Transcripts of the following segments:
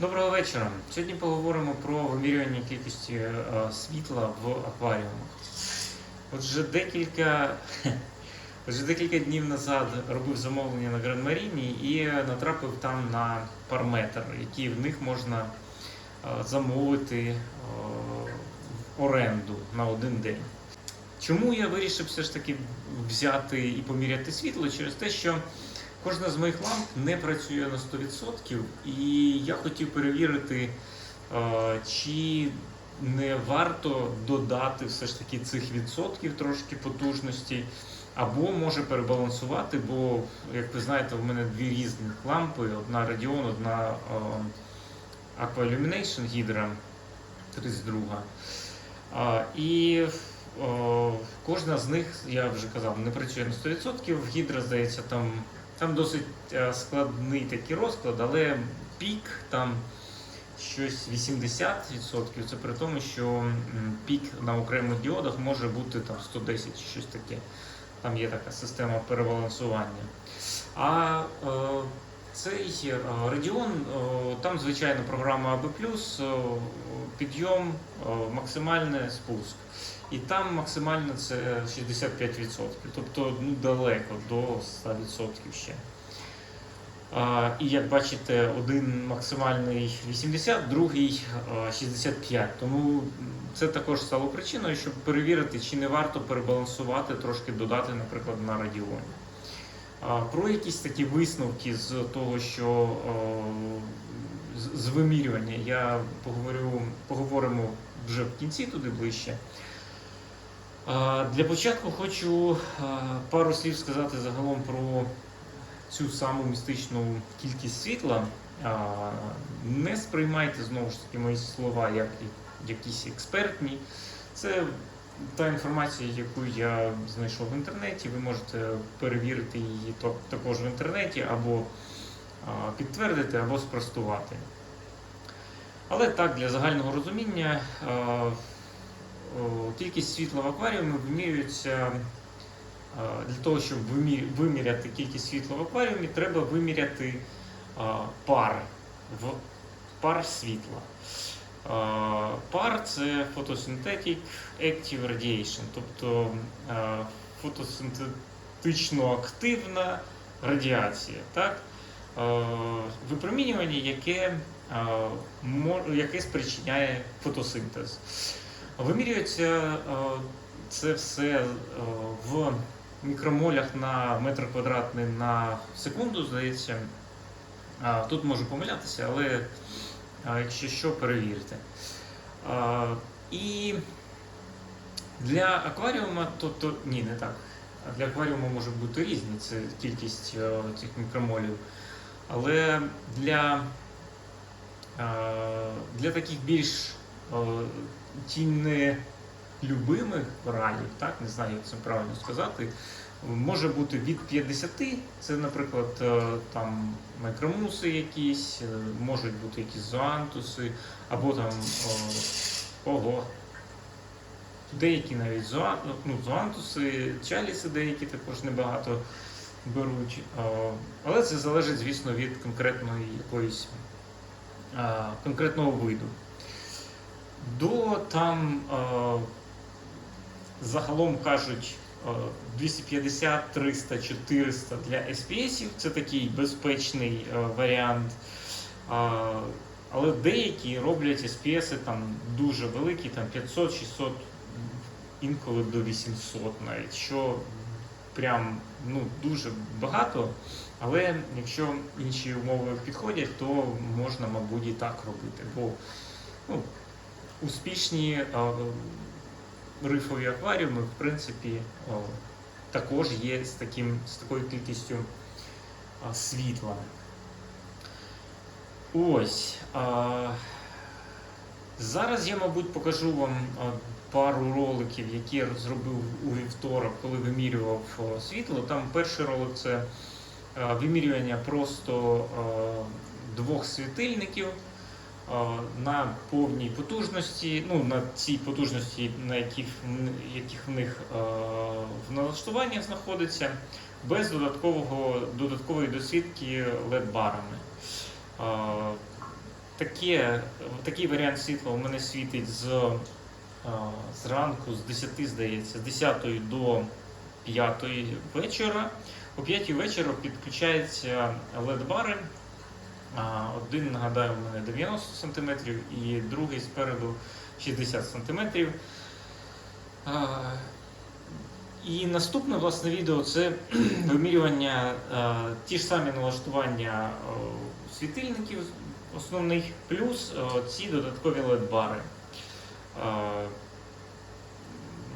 Доброго вечора. Сьогодні поговоримо про вимірювання кількості е, світла в акваріумах. Отже, декілька, отже, декілька днів назад робив замовлення на Гран Маріні і натрапив там на параметр, який в них можна е, замовити е, в оренду на один день. Чому я вирішив все ж таки взяти і поміряти світло? Через те, що Кожна з моїх ламп не працює на 100%, і я хотів перевірити, е, чи не варто додати все ж таки цих відсотків трошки потужності, або може перебалансувати, бо, як ви знаєте, в мене дві різних лампи: одна Radeon, одна е, Aqua Illumination Hydra 32. І кожна з них, я вже казав, не працює на 100%. Гідра, здається, там, там досить е, складний такий розклад, але пік там щось 80%. Це при тому, що пік на окремих діодах може бути там 110 чи щось таке. Там є така система перебалансування. А е, цей е, Radeon, е, там звичайно програма AB+, е, підйом, е, максимальний спуск. І там максимально це 65%, тобто ну, далеко до 100% ще. А, і як бачите, один максимальний 80, другий е, 65. Тому це також стало причиною, щоб перевірити, чи не варто перебалансувати, трошки додати, наприклад, на радіоні. Про якісь такі висновки з того, що е, з вимірювання я поговорю, поговоримо вже в кінці туди ближче. Для початку хочу пару слів сказати загалом про цю саму містичну кількість світла. Не сприймайте знову ж таки мої слова як якісь експертні. Це та інформація, яку я знайшов в інтернеті. Ви можете перевірити її також в інтернеті або підтвердити, або спростувати. Але так, для загального розуміння, кількість світла в акваріумі вимірюється е, для того, щоб виміряти кількість світла в акваріумі, треба виміряти е, пар в пар світла. Е, Пар це Photosynthetic Active Radiation, тобто фотосинтетично активна радіація. Так? Випромінювання, яке, яке спричиняє фотосинтез. Вимірюється е, це все е, в мікромолях на метр квадратний на секунду, здається. Тут можу помилятися, але якщо що, перевірте. І для акваріума, то, то ні, не так. Для акваріуму може бути різні, це кількість е, цих мікромолів. Але для, е, для таких більш е, тінне любимих ралів, так не знаю, як це правильно сказати. Може бути від 50, це, наприклад, е, там микромуси якісь, е, можуть бути якісь зоантуси, або там о, ого. Деякі навіть зоа, ну, зоантуси, чаліси деякі також небагато беруть. Е, Але це залежить, звісно, від конкретної якоїсь е, конкретного виду. До там е, загалом кажуть е, 250, 300, 400 для SPS, це такий безпечний е, варіант. Але деякі роблять SPS там дуже великі, там 500, 600, інколи до 800 навіть, що прям ну, дуже багато. Але якщо інші умови підходять, то можна, мабуть, і так робити. Бо ну, успішні е, рифові акваріуми, в принципі, о, також є з, таким, з такою кількістю а, світла. Ось. Зараз я, мабуть, покажу вам пару роликів, які я зробив у вівторок, коли вимірював світло. Там перший ролик це вимірювання просто двох світильників на повній потужності, ну на цій потужності, на яких, яких в них в налаштуваннях знаходиться, без додаткового, додаткової досвідки LED-барами. А, таке, такий варіант світла у мене світить з е, зранку, з 10, здається, з 10 до 5 вечора. О 5 вечора підключаються LED-бари. Один, нагадаю, у мене 90 см і другий спереду 60 см. І наступне власне відео це вимірювання, ті ж самі налаштування світильників основних, плюс ці додаткові LED-бари.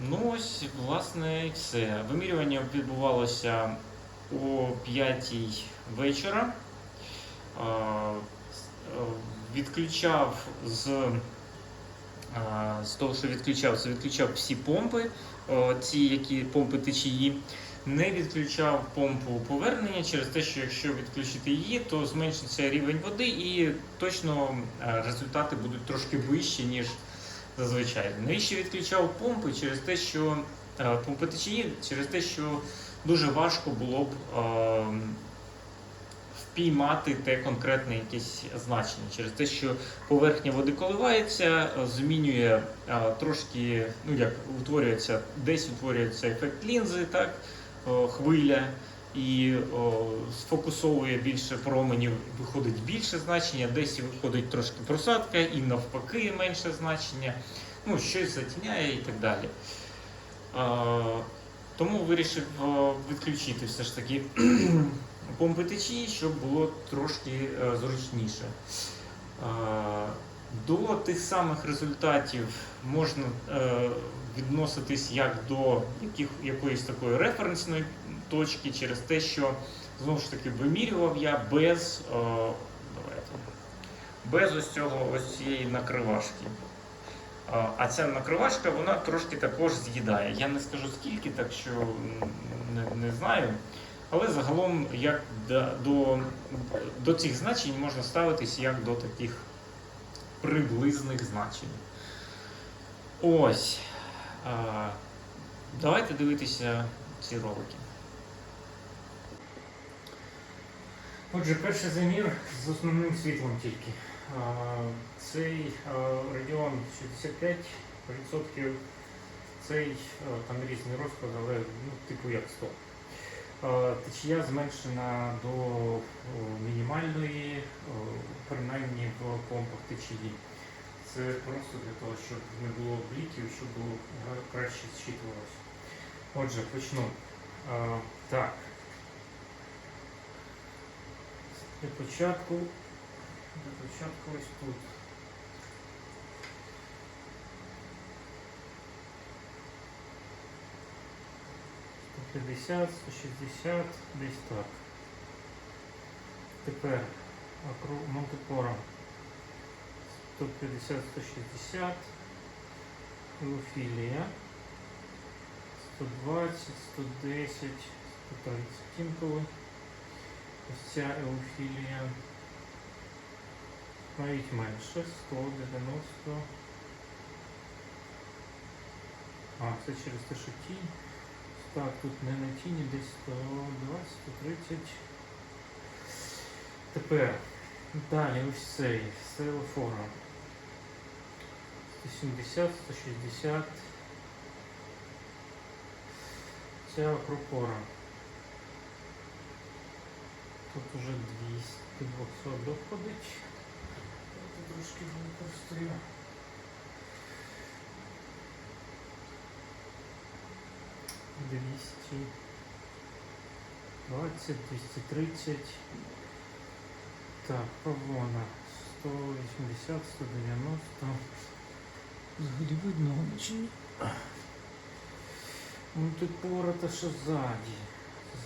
Ну ось, власне, і все. Вимірювання відбувалося о 5 вечора. Е, е, Відключав з, е, з того, що відключав, відключав всі помпи, ці які помпи течії. Не відключав помпу повернення через те, що якщо відключити її, то зменшиться рівень води і точно результати будуть трошки вищі, ніж зазвичай. Навіщо відключав помпи? Через те, що помпи течії, через те, що дуже важко було б е, впіймати те конкретне якесь значення, через те, що поверхня води коливається, е, змінює е, трошки, ну як утворюється, десь утворюється ефект лінзи, так, хвиля. І о, сфокусовує більше променів, виходить більше значення, десь виходить трошки просадка, і навпаки менше значення, ну, щось затіняє і так далі. А, тому вирішив відключити все ж таки помпи щоб було трошки е, зручніше. До тих самих результатів можна е, відноситись як до яких, якоїсь такої референсної точки через те, що знову ж таки вимірював я без, е, давайте, без ось цього ось цієї накривашки. А ця накривашка вона трошки також з'їдає. Я не скажу скільки, так що не, не знаю. Але загалом як до, до, до цих значень можна ставитись як до таких приблизних значень. Ось. А, давайте дивитися ці ролики. Отже, перший замір з основним світлом тільки. А, Цей Radeon 65%, цей там різний розклад, але ну, типу як 100. Течія зменшена до мінімальної, принаймні в помпах течії. Це просто для того, щоб не було бліків, щоб було краще зчитувалося. Отже, почну. Так. Для початку. Для початку ось тут. Сто п'ятдесят, сто шістдесят, десь так. Тепер округ Монтепора. 150, 160, Еофілія, 120, 110, 130 інколи. Ось ця еофілія. Навіть менше, 190. А, це через те, що тінь. Так, тут не на тіні десь 120-130. Тепер далі ось цей сейлофора. 170, 160. Ця пропора. Тут уже 200 200 доходить. Трошки не простріл. 220, 230. Так, погона 180, 190. Взагалі видно очень. Ну тут поворота що ззаді.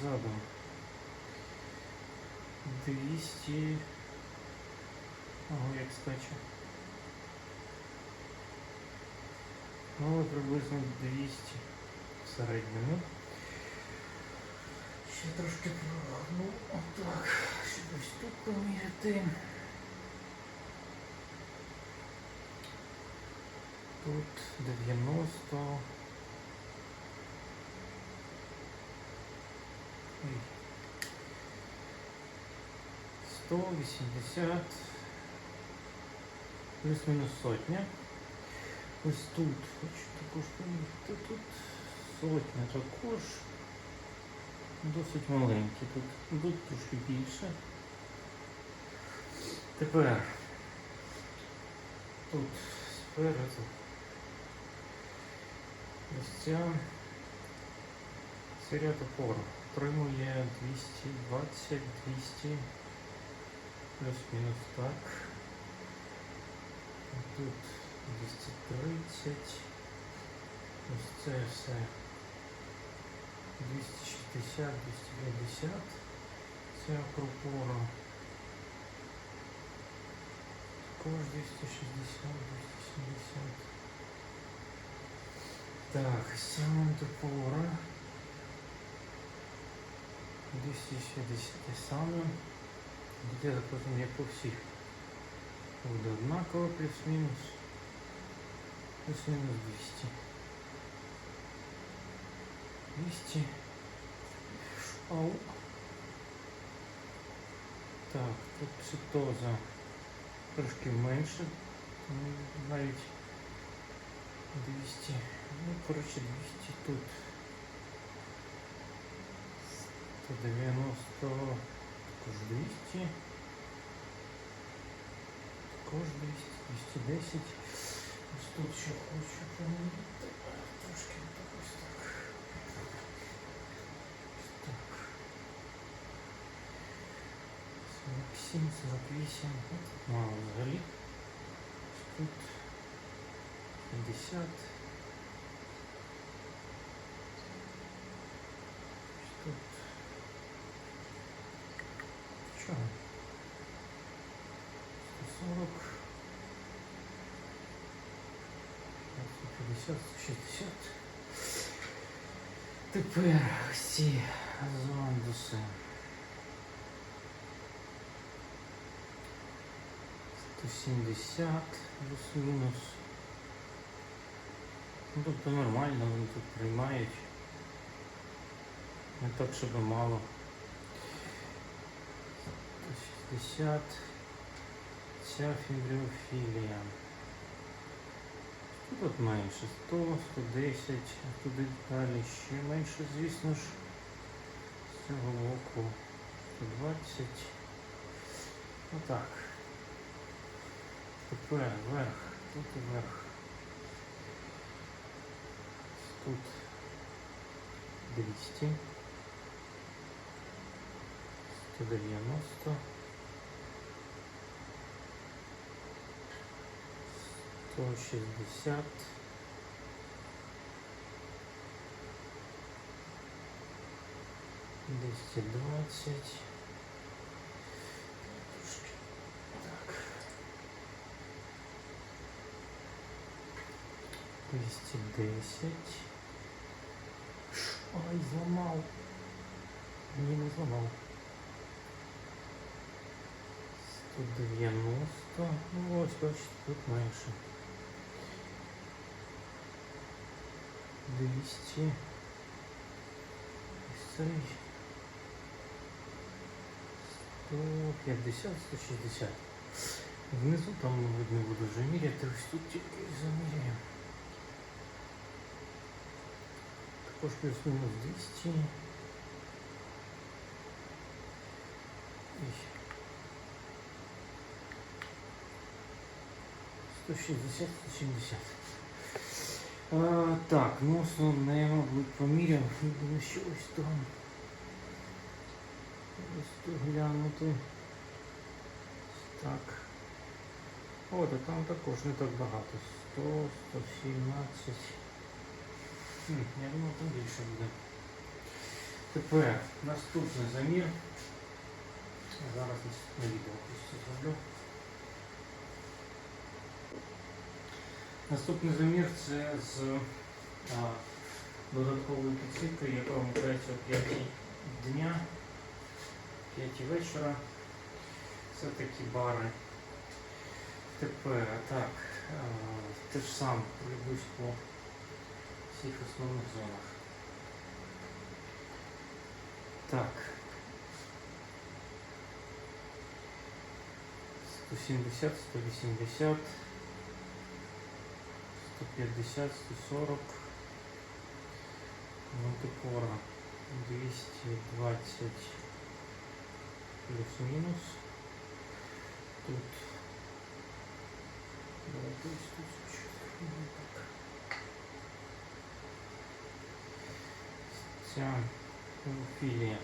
Ззаду. 200. Ого, як скачу. Ну, приблизно 200 в середньому. Ще трошки прогну. Отак. Щоб ось тут поміряти. Тут 90. Ой. 180. плюс-мінус сотня. Ось тут, хочу також помітити, тут сотня також досить маленькі. Тут, тут трошки більше. Тепер тут спереду ось ця серія топору отримує 220, 200 плюс-мінус так. Тут 230. Ось це все 260, 250. Ця пропора. Також 260, 270. Так, саме топора. 260 те саме. Где потім як по всіх. Буде однаково плюс-мінус. Плюс-мінус 200. 200. Ау. Так, тут цитоза трошки менше. Навіть 200. Ну, коротше, 200 тут. 190, також 200. Також 200, 210. Ось тут ще хочу поміряти. 48. Ну, тут мало взагалі. Тут 50. Ось тут. Чого? 140. 150, 160. Тепер ці зондуси. 170 плюс-мінус. Ну, тобто нормально вони тут приймають. Не так, щоб мало. 160. Ця фібріофілія. Тут менше 100, 110, а туди далі ще менше, звісно ж. З цього боку 120. Отак. КП, вверх, тут и вверх. Тут 200, 190, 160, 220, 210. Ай, зламав. Ні, не зламав. 190. Ну ось, бачите, тут менше. 200. Ось цей. 150, 160. Внизу там видно буду вже міряти, ось тут теперь заміряємо. Також плюс-мінус 200. І 160, 170. А, так, ну основне, я, мабуть, поміряв. Думаю, що ось там. Ось тут глянути. Ось Так. О, та там також не так багато. 100, 117. Я думав, там більше буде. Тепер наступний замір. Зараз на відео зроблю. Наступний замір це з а, додатковою підсвіткою, яка вмикається о 5 дня, 5 вечора. Це такі бари. Тепер так, те ж саме пройдусь по всіх основних зонах. Так. 170, 180, 150, 140, мультипора 220 Плюс минус. Тут 2000. Ця філія?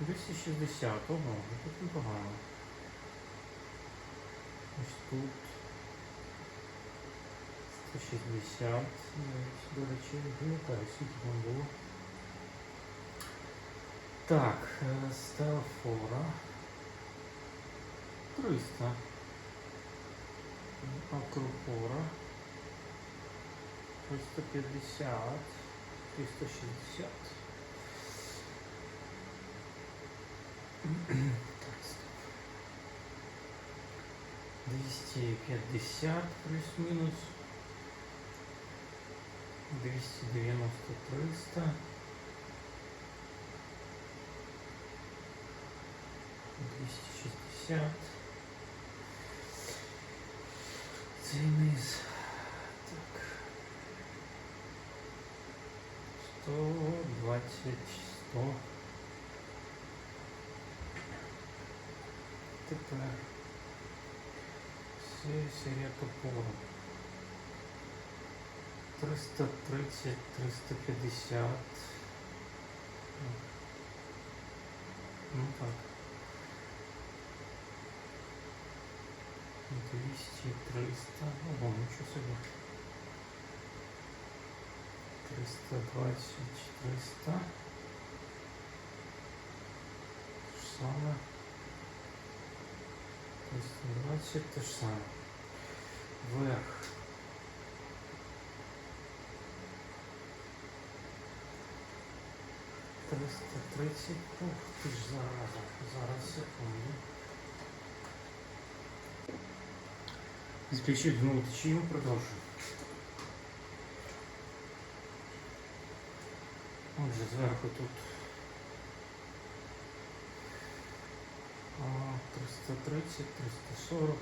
260, ого, тут непогано. Ось тут. 160, навіть, до речі, пам'ятаю, скільки там було. Так, е, стеофора 300. Акропора 350, 360. Так, стоп. 250 плюс-минус. 290, 300. 260. Цей низ. Так. 120, 100. Тепер се- серія топору. 330, 350. Ну так. 200, 300. Ого, нічого собі. 320, 300. Те ж саме. 320, те ж саме. Вверх. Триста тридцять. Ух ти ж зараза. Зараз секунду. Спішіть внутрішньому продовжуємо. Отже, зверху тут а, 330, 340.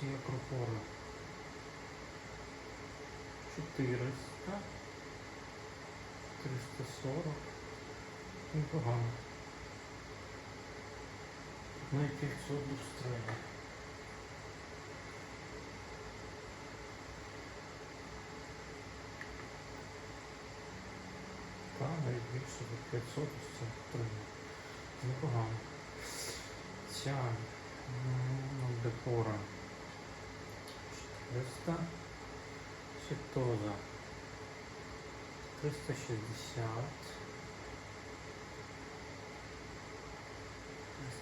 Ці акропори. 400. 340. Непогано. І 500 достроєно. Так, навіть більше від 500 ось це отримано. Непогано. Ця м, декора 400. Сітоза 360.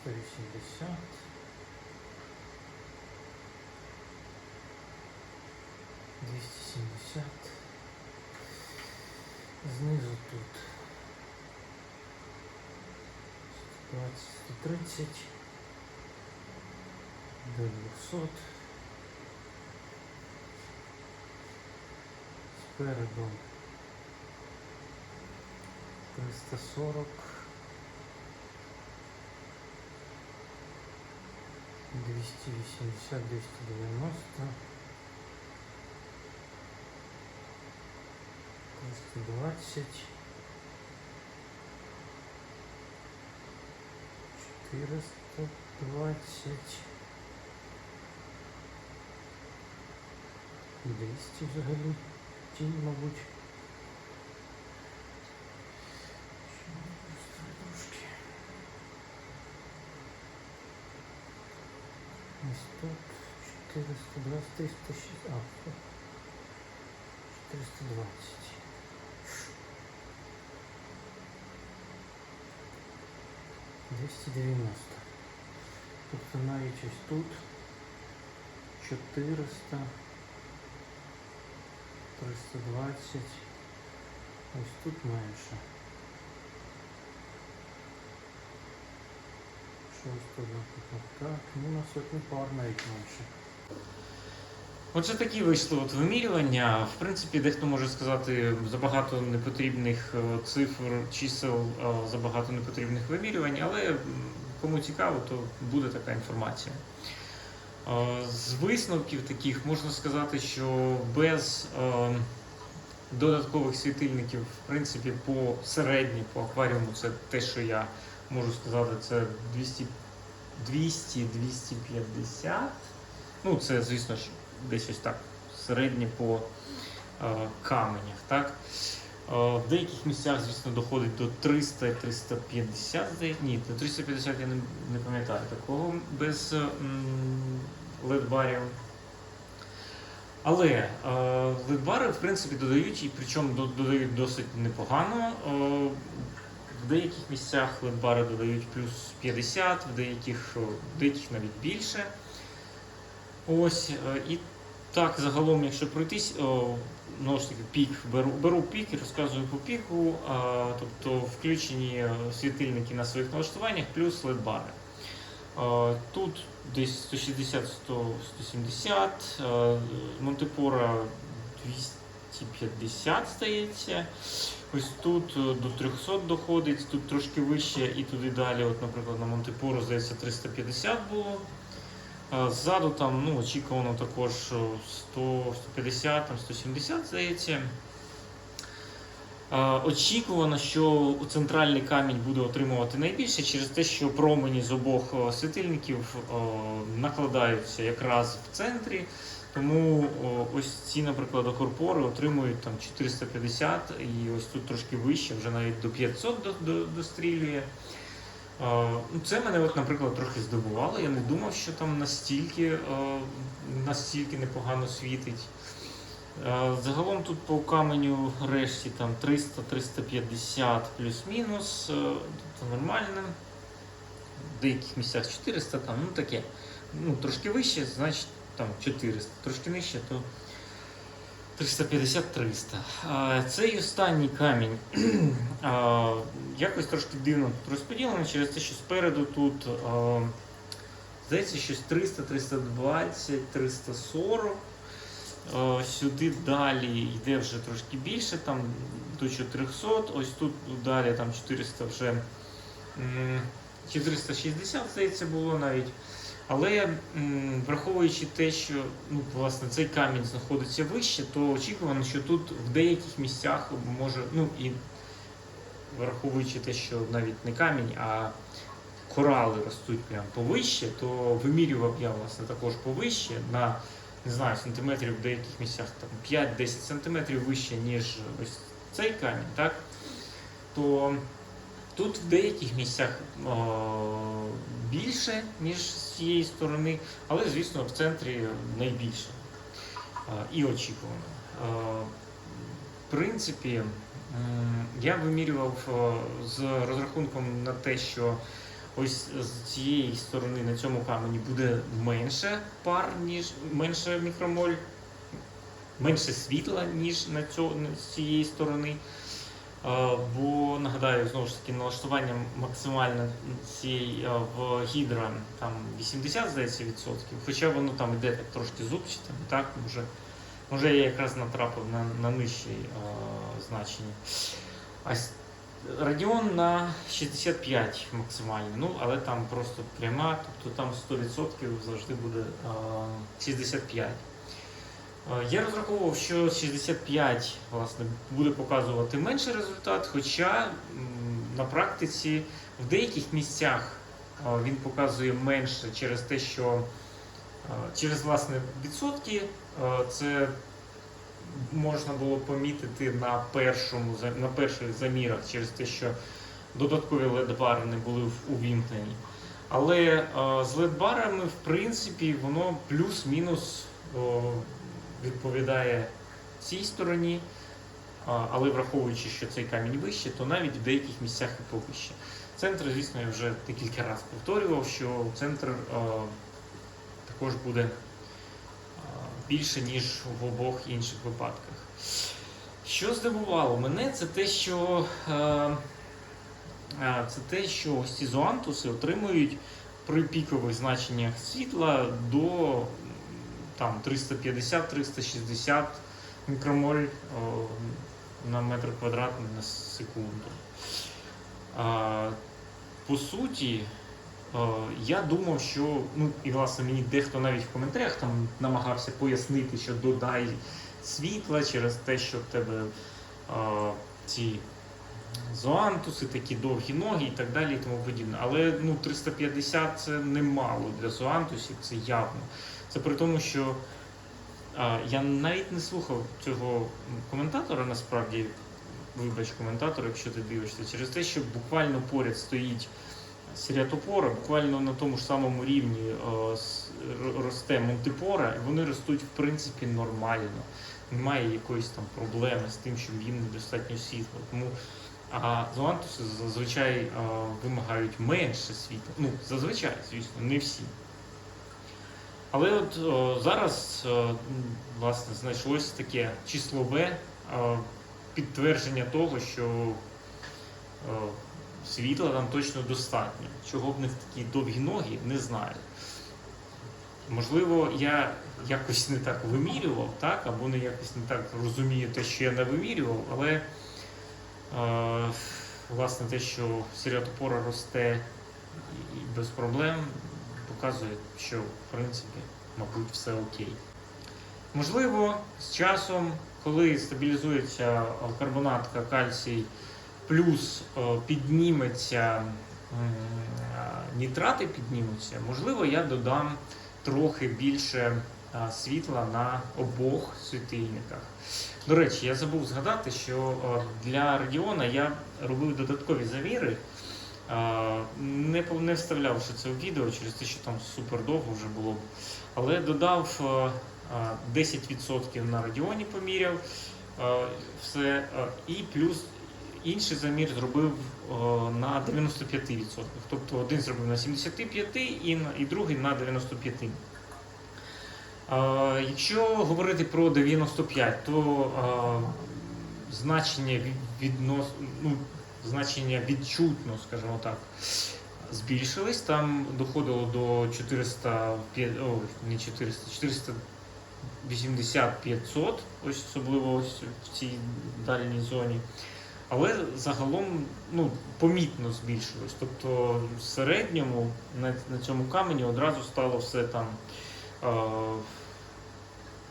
380. Двісті сімдесят. Знизу тут 130 до 200. Спереду 340 280 290 320 420 200 взагалі тінь, мабуть. Ще просто трошки. Ось тут 420, 306, а, стоп. 420. Двісті дев'яносто. Тобто навіть ось тут 400, 320, ось тут менше. Що ось тут, наприклад, так, ну на сотню пар навіть менше. Отже, такі вийшли от вимірювання. В принципі, дехто може сказати забагато непотрібних е, цифр, чисел, е, забагато непотрібних вимірювань, але кому цікаво, то буде така інформація. Е, З висновків таких можна сказати, що без додаткових світильників, в принципі, по середній, по акваріуму, це те, що я можу сказати, це 200 200-250. Ну, це, звісно ж, десь ось так, середнє по е, каменях. Так? Е, в деяких місцях, звісно, доходить до 300-350, здається. Ні, до 350 я не, не пам'ятаю такого без е. Але е, LED-бари, в принципі, додають, і причому додають досить непогано. Е, в деяких місцях LED-бари додають плюс 50, в деяких, е, в деяких навіть більше. Ось, е, і так, загалом, якщо пройтись, знову ж таки, пік, беру, беру пік і розказую по піку, а, тобто включені світильники на своїх налаштуваннях, плюс LED-бари. Тут десь 160 100, 170, е, Монтепора 250, здається. Ось тут е, до 300 доходить, тут трошки вище і туди далі. От, наприклад, на Монтепору, здається, 350 було. Ззаду там ну, очікувано також 100, 150, там 170, здається. Очікувано, що центральний камінь буде отримувати найбільше через те, що промені з обох о, світильників накладаються якраз в центрі. Тому ось ці, наприклад, окорпори отримують там 450 і ось тут трошки вище, вже навіть до 500 до, до, дострілює. Ну, Це мене, от, наприклад, трохи здивувало. Я не думав, що там настільки, настільки непогано світить. Загалом тут по каменю решті там 300-350 плюс-мінус, тобто нормально. В деяких місцях 400, там, ну таке. Ну, трошки вище, значить там 400, трошки нижче, то 350-300. Цей останній камінь якось трошки дивно тут розподілений через те, що спереду тут здається щось 300, 320, 340. Сюди далі йде вже трошки більше, там до 400, ось тут далі там 400 вже м, 460, здається, було навіть. Але враховуючи те, що ну, власне цей камінь знаходиться вище, то очікувано, що тут в деяких місцях може, ну і враховуючи те, що навіть не камінь, а корали ростуть прямо повище, то вимірював я власне також повище на не знаю, сантиметрів в деяких місцях там 5-10 сантиметрів вище, ніж ось цей камінь, так? То Тут в деяких місцях о, більше, ніж з цієї сторони, але, звісно, в центрі найбільше а, і очікувано. А, в принципі, я вимірював о, з розрахунком на те, що ось з цієї сторони на цьому камені буде менше пар, ніж менше мікромоль, менше світла, ніж на цьо, з цієї сторони. Бо нагадаю, знову ж таки, налаштування максимальне цієї в гідра там 80, здається, відсотків, хоча воно там йде так трошки зубчатим, так, може, може я якраз натрапив на, на нижче значення. А Радіон на 65 максимально, ну, але там просто пряма, тобто там 100% завжди буде е, 65. Е, Я розраховував, що 65 власне, буде показувати менший результат, хоча на практиці в деяких місцях е, він показує менше через те, що е, через власне відсотки це можна було помітити на першому на перших замірах через те, що додаткові LED-бари не були увімкнені. Але з LED-барами, в принципі, воно плюс-мінус відповідає цій стороні, але враховуючи, що цей камінь вище, то навіть в деяких місцях і повище. Центр, звісно, я вже декілька разів повторював, що центр також буде більше, ніж в обох інших випадках. Що здивувало мене, це те, що це те, що ці зоантуси отримують при пікових значеннях світла до там 350-360 мікромоль на метр квадратний на секунду. По суті, я думав, що ну і власне мені дехто навіть в коментарях там намагався пояснити, що додай світла через те, що в тебе ці зоантуси, такі довгі ноги і так далі, і тому подібне. Але ну 350 це немало для зоантусів, це явно. Це при тому, що а, я навіть не слухав цього коментатора, насправді, вибач коментатор, якщо ти дивишся, через те, що буквально поряд стоїть Сіріатопора, буквально на тому ж самому рівні е, с- росте Монтипора, і вони ростуть в принципі нормально. Немає якоїсь там проблеми з тим, що їм недостатньо світла. Тому а зоантуси зазвичай е, вимагають менше світла. Ну, зазвичай, звісно, не всі. Але от о, зараз е, власне знайшлось таке числове е, підтвердження того, що е, світла там точно достатньо. Чого б в них такі довгі ноги, не знаю. Можливо, я якось не так вимірював, так, або не якось не так розумію те, що я не вимірював, але е, власне те, що сіріатопора росте і і без проблем, показує, що в принципі, мабуть, все окей. Можливо, з часом, коли стабілізується карбонатка кальцій, плюс підніметься нітрати піднімуться, можливо, я додам трохи більше світла на обох світильниках. До речі, я забув згадати, що е, для Радіона я робив додаткові завіри. Е, Не, не вставляв ще це в відео через те, що там супер довго вже було. б. Але додав е, е, 10% на радіоні поміряв е, все. е, І плюс інший замір зробив е, на 95%. Тобто один зробив на 75 і, на- і другий на 95. Якщо говорити про 95, то значення віднос, ну, значення відчутно, скажімо так, збільшились. Там доходило до 400, о, не 400, 480 500, ось особливо ось в цій дальній зоні. Але загалом ну, помітно збільшилось. Тобто в середньому на, на цьому камені одразу стало все там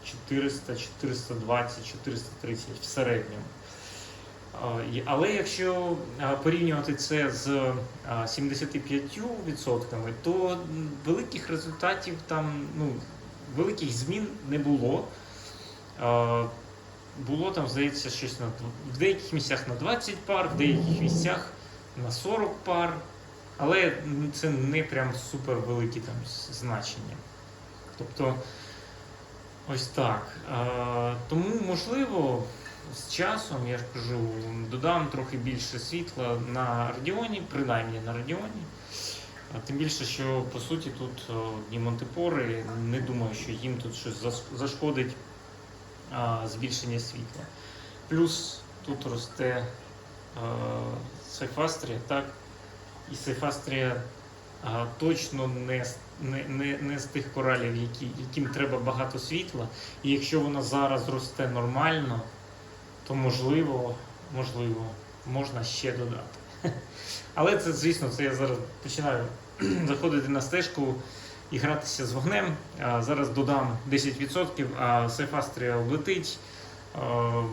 400, 420, 430 в середньому. Е, Але якщо е, порівнювати це з е, 75%, то великих результатів там, ну, великих змін не було. Е, Було там, здається, щось на в деяких місцях на 20 пар, в деяких місцях на 40 пар. Але це не прям супер великі там значення. Тобто, ось так. Е, Тому, можливо, з часом, я ж кажу, додам трохи більше світла на радіоні, принаймні на радіоні. Тим більше, що по суті тут о, ні Монтепори, не думаю, що їм тут щось зашкодить збільшення світла. Плюс тут росте а, Сайфастрія, так? І Сайфастрія точно не, не, не, не з тих коралів, які, яким треба багато світла. І якщо вона зараз росте нормально, то можливо, можливо, можна ще додати. Але це, звісно, це я зараз починаю заходити на стежку і гратися з вогнем. А зараз додам 10%, а Сейфастрія облетить,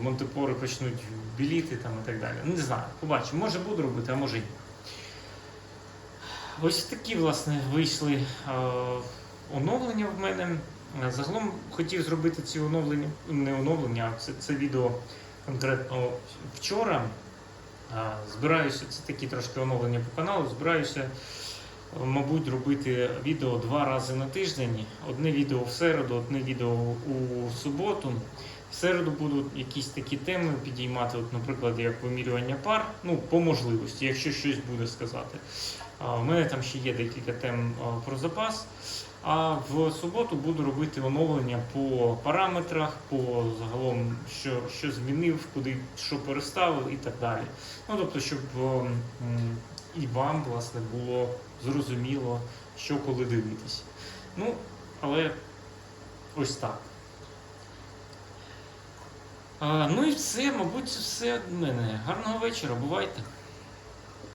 Монтепори почнуть біліти там і так далі. Ну, Не знаю, побачимо. Може буду робити, а може ні. Ось такі, власне, вийшли е, оновлення в мене. Е, Загалом хотів зробити ці оновлення, не оновлення, а це, це відео конкретно вчора. Е, Збираюся, це такі трошки оновлення по каналу. Збираюся, мабуть, робити відео два рази на тиждень. Одне відео в середу, одне відео у суботу. В середу будуть якісь такі теми підіймати, от, наприклад, як вимірювання пар, ну, по можливості, якщо щось буде сказати. У мене там ще є декілька тем про запас. А в суботу буду робити оновлення по параметрах, по загалом, що, що змінив, куди що переставив і так далі. Ну тобто, щоб і вам власне було зрозуміло, що коли дивитись. Ну, але ось так. А, ну і все, мабуть, все від мене. Гарного вечора, бувайте.